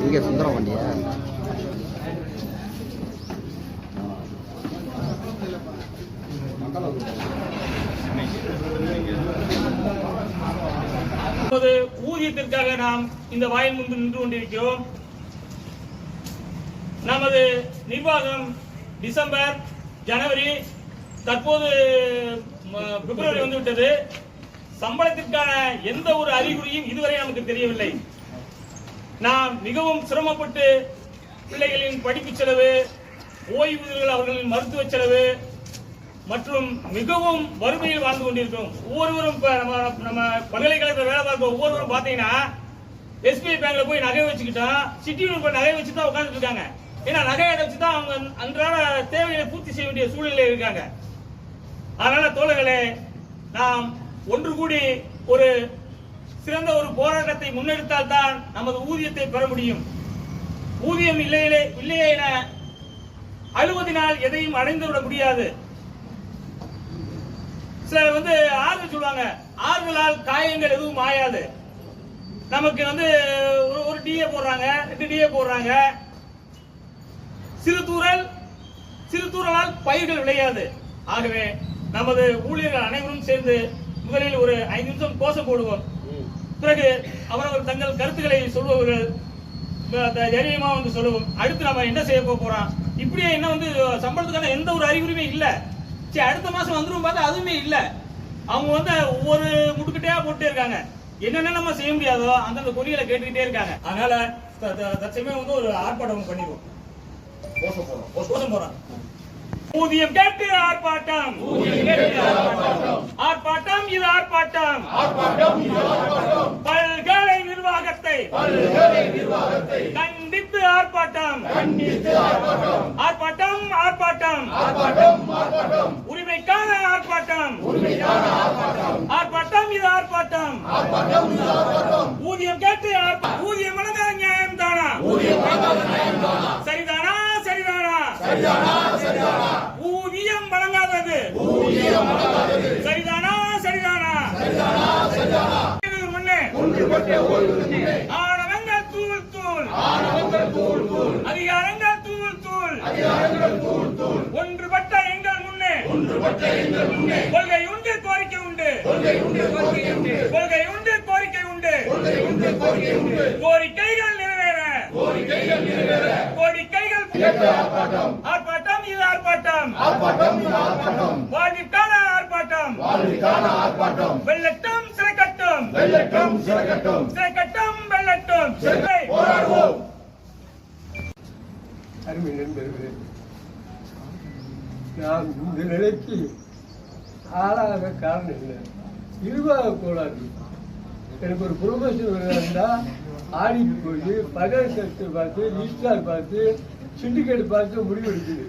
இங்கே சுந்தரம் வண்டியா? மக்கள் ஊதியத்திற்காக நாம் இந்த வாயில் முன்பு நின்று கொண்டிருக்கிறோம். நமது நிர்வாகம் டிசம்பர் ஜனவரி தற்போது பிப்ரவரி வந்துவிட்டது. சம்பளத்திற்கான எந்த ஒரு அறிகுறியும் இதுவரை நமக்கு தெரியவில்லை. நாம் மிகவும் சிரமப்பட்டு பிள்ளைகளின் படிப்பு செலவு ஓய்வூதியர்கள் அவர்களின் மருத்துவ செலவு மற்றும் மிகவும் வறுமையில் வாழ்ந்து கொண்டிருக்கிறோம். ஒவ்வொருவரும் இப்போ நம்ம நம்ம பல்கலைக்கழகத்தில் வேலை பார்க்க ஒவ்வொருவரும் பாத்தீங்கன்னா எஸ்பிஐ பேங்க்ல போய் நகை வச்சுக்கிட்டோம் சிட்டி யூனியன் நகை வச்சு தான் உட்கார்ந்துட்டு இருக்காங்க. ஏன்னா நகையை வச்சு தான் அவங்க அன்றாட தேவைகளை பூர்த்தி செய்ய வேண்டிய சூழ்நிலை இருக்காங்க. அதனால தோழர்களே நாம் ஒன்று கூடி ஒரு சிறந்த ஒரு போராட்டத்தை முன்னெடுத்தால் தான் நமது ஊதியத்தை பெற முடியும். ஊதியம் இல்லையிலே இல்லையே என அழுவதினால் எதையும் அடைந்து விட முடியாது. சிலர் வந்து ஆறுதல் சொல்லுவாங்க ஆறுதலால் காயங்கள் எதுவும் ஆயாது நமக்கு வந்து ஒரு ஒரு டிஏ போடுறாங்க ரெண்டு டிஏ போடுறாங்க. சிறு தூரல் சிறு தூரலால் பயிர்கள் விளையாது. ஆகவே நமது ஊழியர்கள் அனைவரும் சேர்ந்து முதலில் ஒரு ஐந்து நிமிஷம் கோஷம் போடுவோம். பிறகு அவரவர் தங்கள் கருத்துக்களை சொல்பவர்கள் தைரியமா வந்து சொல்லுவோம். அடுத்து நம்ம என்ன செய்ய போறோம்? இப்படியே என்ன வந்து சம்பளத்துக்கான எந்த ஒரு அறிகுறியுமே இல்லை. சரி அடுத்த மாசம் வந்துரும் பார்த்தா அதுவுமே இல்ல. அவங்க வந்து ஒவ்வொரு முட்டுக்கிட்டே போட்டே இருக்காங்க. என்னென்ன நம்ம செய்ய முடியாதோ அந்தந்த கொள்கைகளை கேட்டுக்கிட்டே இருக்காங்க. அதனால தற்சமயம் வந்து ஒரு ஆர்ப்பாட்டம் பண்ணிடுவோம். கோஷம் போறோம் ஊதியம் கேட்டு ஆர்ப்பாட்டம். ஆர்ப்பாட்டம். இது ஆர்ப்பாட்டம். பல்கலை நிர்வாகத்தை கண்டித்து ஆர்ப்பாட்டம் ஆர்ப்பாட்டம் உரிமைக்கான ஆர்ப்பாட்டம் ஆர்ப்பாட்டம் இது ஆர்ப்பாட்டம் ஊதியம் கேட்டு ஊதியம் வழங்காத நியாயம் தானா? சரிதானா சரிதானா? ஊதியம் வழங்காதது. சரிதானா சரிதானா? முன்னே ஆணவங்கள் தூள் தூள். அதிகாரங்கள் தூள் தூள். ஒன்றுபட்ட எங்கள் முன்னே. கொள்கை உண்டு கோரிக்கை உண்டு கொள்கை உண்டு கோரிக்கை உண்டு கோரிக்கைகள் நிறைவேற. கோரிக்கைகள் ஆர்ப்பாட்டம். இது ஆர்ப்பாட்டம். வாழ்விற்கான ஆர்ப்பாட்டம். வெள்ளட்டும் சிறைக்கட்டும். சிறைக்கட்டும். வெள்ளட்டும் சிறை அருமை நண்பர்களே நாம் இந்த நிலைக்கு ஆளாக காரணம் என்ன? நிர்வாக கோளாறு. எனக்கு ஒரு ப்ரொமோஷன் இருந்தால் ஆடிட்டு போய் பகல் சர்ச்சை பார்த்து ரிஜிஸ்டார் பார்த்து சிண்டிகேட் பார்த்து முடிவு எடுக்குது.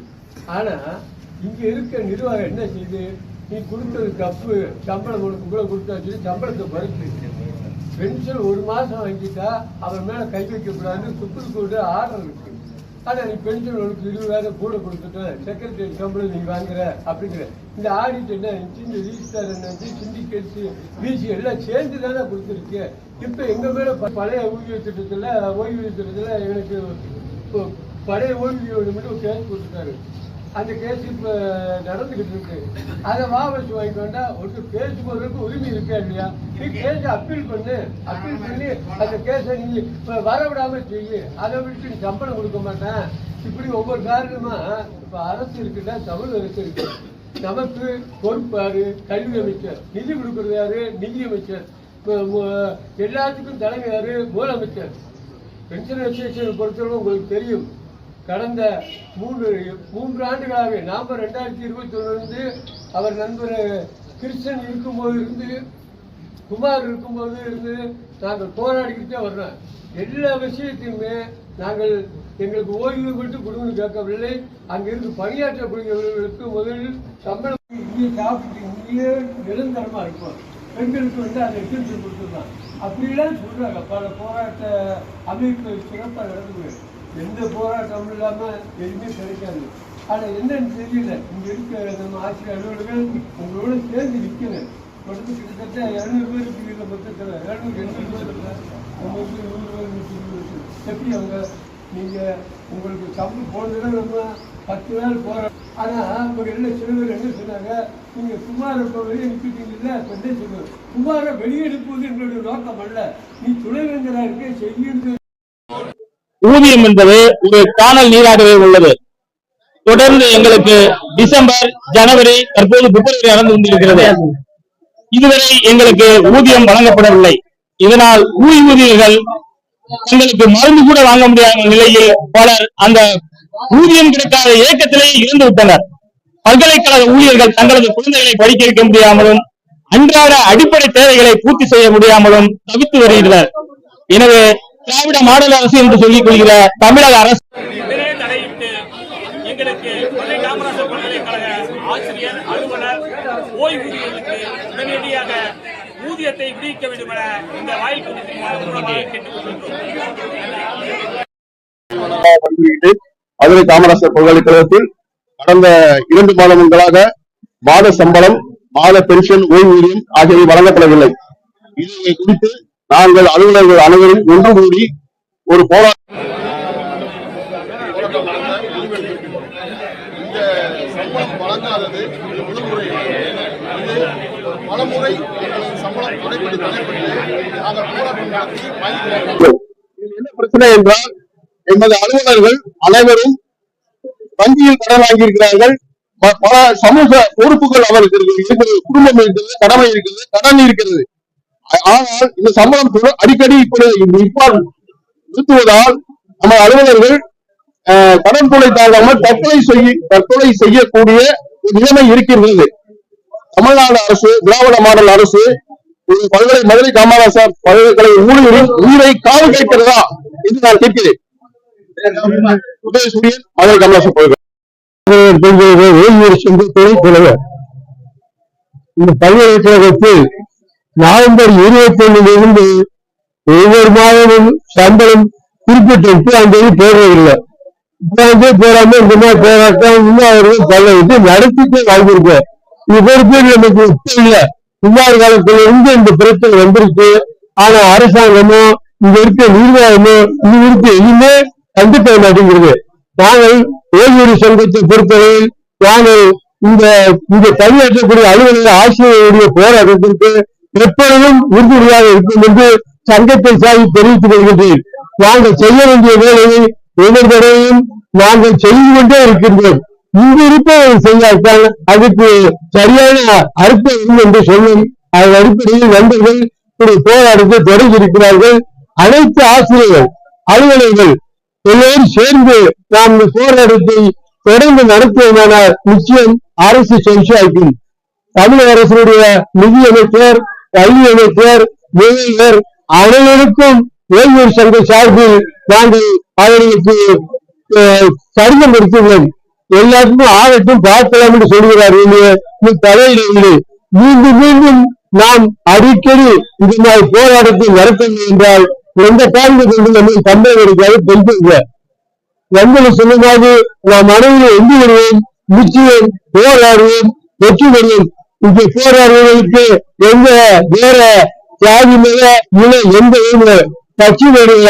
ஆனால் இங்கே இருக்க நிர்வாகம் என்ன செய்யுது? நீ கொடுத்தது தப்பு சம்பளம் உனக்கு கூட கொடுத்தாச்சு சம்பளத்தை குறைச்சி பென்ஷன் ஒரு மாதம் வாங்கிட்டா அவர் மேலே கை வைக்கக்கூடாதுன்னு சுப்ரீம் கோர்ட்டு ஆர்டர் இருக்கு. ஆனா நீ பென்ஷன் உனக்கு இருபதாயிரம் கூட கொடுத்துட்டு. செக்ரட்டரி சம்பளம் நீ வாங்குற அப்படிங்கிற. இந்த ஆடிட் என்ன இருந்துச்சு இந்த ரிஜிஸ்டர் என்ன இருந்துச்சு சிண்டிகேட்ஸ் பிசி எல்லாம் சேர்ந்து தானே கொடுத்துருக்கு. இப்போ எங்க மேல ப- பழைய ஊதிய திட்டத்துல ஓய்வூதிய திட்டத்துல எனக்கு பழைய ஓய்வூதியம் மட்டும் கேஸ் கொடுத்துட்டாரு. அந்த கேஸ் இப்போ நடந்துகிட்டு இருக்கு. அதை வாபஸ் வாங்கிட்டு வந்தா ஒரு கேஸ் போடுறதுக்கு உரிமை இருக்கா இல்லையா? நீ கேஸ் அப்பீல் பண்ணு. அப்பீல் பண்ணி அந்த கேஸை நீ இப்போ வர விடாம செய்யு. அதை விட்டு நீ சம்பளம் கொடுக்க மாட்டேன். இப்படி ஒவ்வொரு காரணமா இப்போ அரசு இருக்குன்னா தமிழ் அரசு இருக்கு. நமக்கு பொறுப்பாரு கல்வி அமைச்சர். நிதி கொடுக்கறது யாரு? நிதி அமைச்சர். இப்போ எல்லாத்துக்கும் தலைமை யாரு? முதலமைச்சர். பென்ஷன் அசோசியேஷன் பொறுத்தவரை உங்களுக்கு தெரியும். கடந்த மூன்று மூன்று ஆண்டுகளாக நவம்பர் ரெண்டாயிரத்தி இருபத்தி இருந்து அவர் நண்பர் கிருஷ்ணன் இருக்கும்போது இருந்து குமார் இருக்கும்போது இருந்து நாங்கள் போராடிக்கிட்டே வர்றோம். எல்லா விஷயத்தையுமே நாங்கள் எங்களுக்கு ஓய்வு கொடுத்து கொடுங்கன்னு கேட்கவில்லை. அங்கிருந்து பணியாற்றக்கூடியவர்களுக்கு முதலில் சம்பளம் இங்கே சாப்பிட்டு இங்கேயே நிரந்தரமாக இருக்கும் பெண்களுக்கு வந்து அதை எக்ஸென்ஷன் கொடுத்துருந்தான் அப்படிலாம் சொல்றாங்க. பல போராட்ட அமைப்பு சிறப்பாக நடந்து எந்த போராட்டமும் இல்லாமல் எதுவுமே கிடைக்காது. ஆனால் என்னன்னு தெரியல. இங்கே இருக்க நம்ம ஆட்சி அலுவலர்கள் உங்களோட சேர்ந்து நிற்கணும் மொத்தம் கிட்டத்தட்ட இரநூறு பேர் இருக்கிற மொத்தத்தில் இரநூறு எண்பது பேர் இல்லை நம்ம வந்து நூறு பேர் நூற்றி இருபது எப்படி அவங்க நீங்கள் உங்களுக்கு சம்பளம் போன தடவை நம்ம பத்து நாள் போகிறோம் ஆனால் அவங்க என்ன சில பேர் என்ன சொன்னாங்க? நீங்கள் குமார இப்போ வெளியே அனுப்பிட்டீங்கல்ல இப்போ என்ன சொல்லுவாங்க சுமாரை வெளியே அனுப்புவது எங்களுடைய நோக்கம் அல்ல நீ துணைவேந்தராக இருக்க செய்யுங்க. ஊதியம் என்பது ஒரு காணல் நீராகவே உள்ளது. தொடர்ந்து எங்களுக்கு டிசம்பர் ஜனவரி தற்போது பிப்ரவரி நடந்து கொண்டிருக்கிறது. இதுவரை எங்களுக்கு ஊதியம் வழங்கப்படவில்லை. இதனால் ஊதியர்கள் தங்களுக்கு மருந்து கூட வாங்க முடியாத நிலையில் பலர் அந்த ஊதியம் கிடைக்காத இயக்கத்திலேயே இருந்து விட்டனர். பல்கலைக்கழக ஊழியர்கள் தங்களது குழந்தைகளை படிக்க வைக்க முடியாமலும் அன்றாட அடிப்படை தேவைகளை பூர்த்தி செய்ய முடியாமலும் தவித்து வருகின்றனர். எனவே திராவிட மாடல் அரசு என்று சொல்லிக் கொள்கிற தமிழக அரசு. எங்களுக்கு மதுரை காமராஜர் பல்கலைக்கழக ஆசிரியர் அலுவலர் ஓய்வூதியர்களுக்கு உடனடியாக ஊதியத்தை விடுவிக்க வேண்டும் என இந்த வாயில் கூட்டத்தின் மூலமாக கேட்டுக்கொள்கின்றோம் பணிபுரிகிறது மதுரை காமராசர் பல்கலைக்கழகத்தில் கடந்த இரண்டு மாதங்களாக மாத சம்பளம் மாத பென்ஷன் ஓய்வூதியம் ஆகியவை வழங்கப்படவில்லை. இது குறித்து நாங்கள் அலுவலர்கள் அனைவரும் ஒன்று கூடி ஒரு போராட்டம் பலமுறை சம்பளம் என்ன பிரச்சனை என்றால் எமது அலுவலர்கள் அனைவரும் வங்கியில் கடன் வாங்கியிருக்கிறார்கள். பல சமூக பொறுப்புகள் அவருக்கு இருக்கிறது. குடும்பம் இருக்கிறது கடமை இருக்கிறது கடன் இருக்கிறது. ஆனால் இந்த சம்பளம் கூட அடிக்கடி இப்படி நிறுத்துவதால் நம்ம அலுவலர்கள் அஹ், கடன் தொகை தாங்காமல் தற்கொலை செய்ய தற்கொலை செய்யக்கூடிய நிலைமை இருக்கின்றது. தமிழ்நாடு அரசு திராவிட மாடல் அரசு பல்கலை மதுரை காமராசர் பல்கலைக்கழக ஊழியரின் உயிரை காவு கேட்கிறதா என்று நான் கேட்கிறேன். உதயசூரியன் மதுரை காமராசர் பல்கலை ஓய்வூர் சங்கத்துறை தலைவர் இந்த பல்கலைக்கழகத்தில் நவம்பர் இருபத்தி ஒன்னிலிருந்து ஒவ்வொரு மாதமும் சம்பளம் குறிப்பிட்ட முப்பதாம் தேதி போடுறதில்லை. முப்பதாம் தேதி போடாம இந்த மாதிரி போராட்டம் இன்னும் அவர்கள் பல இது நடத்திட்டு வாழ்ந்திருக்கோம் இது பொறுப்பு நமக்கு இல்லை குமார் காலத்துல இருந்து இந்த பிரச்சனை வந்திருக்கு. ஆனா அரசாங்கமோ இங்க இருக்க நிர்வாகமோ இது குறித்து எதுவுமே கண்டுக்க மாட்டேங்கிறது. நாங்கள் ஓய்வூரி சங்கத்தை பொறுத்தவரை நாங்கள் இந்த இங்க பணியாற்றக்கூடிய அலுவலக ஆசிரியருடைய போராட்டத்திற்கு எப்பொழுதும் உறுதுணையாக இருக்கும் என்று சங்கத்தை சாதி தெரிவித்துக் கொள்கின்றேன். நாங்கள் செய்ய வேண்டிய வேலையை ஒவ்வொரு தடவையும் நாங்கள் செய்து கொண்டே இருக்கின்றோம். இங்கு இருப்பவர்கள் செய்யாவிட்டால் அதுக்கு சரியான அர்த்தம் என்று சொல்லும் அதன் அடிப்படையில் நண்பர்கள் இப்படி போராட்டத்தை தொடங்கி இருக்கிறார்கள் அனைத்து ஆசிரியர்கள் அலுவலர்கள் எல்லோரும் சேர்ந்து நாம் இந்த போராட்டத்தை தொடர்ந்து நடத்துவோமானால் நிச்சயம் அரசு சென்றாக்கும் தமிழக அரசினுடைய நிதியமைச்சர் கல்வி பேர் முதல்வர் அனைவருக்கும் ஓய்வூர் சங்க சார்பில் நாங்கள் அவர்களுக்கு கடிதம் எடுத்துள்ளோம் எல்லாருக்கும் ஆகட்டும் பார்க்கலாம் என்று சொல்கிறார் இது தலையிடவில்லை மீண்டும் மீண்டும் நாம் அடிக்கடி இது மாதிரி போராட்டத்தை நடத்தவில்லை என்றால் எந்த காரணத்தை நம்ம சம்பளம் இருக்காது தெரிஞ்சுங்க எங்களை சொன்னதாவது நாம் அனைவரும் எங்கு வருவோம் நிச்சயம் போராடுவோம் வெற்றி பெறுவோம். இங்கே போராடுவதற்கு எந்த வேற ஜாதி மேல இன எந்த கட்சியினுடைய கட்சி வேலையில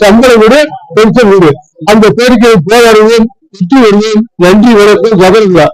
சம்பளம் விட பென்ஷன் கொடு. அந்த பேருக்கு போராடுவோம் வெற்றி வருவோம் நன்றி வணக்கம் சகோதரா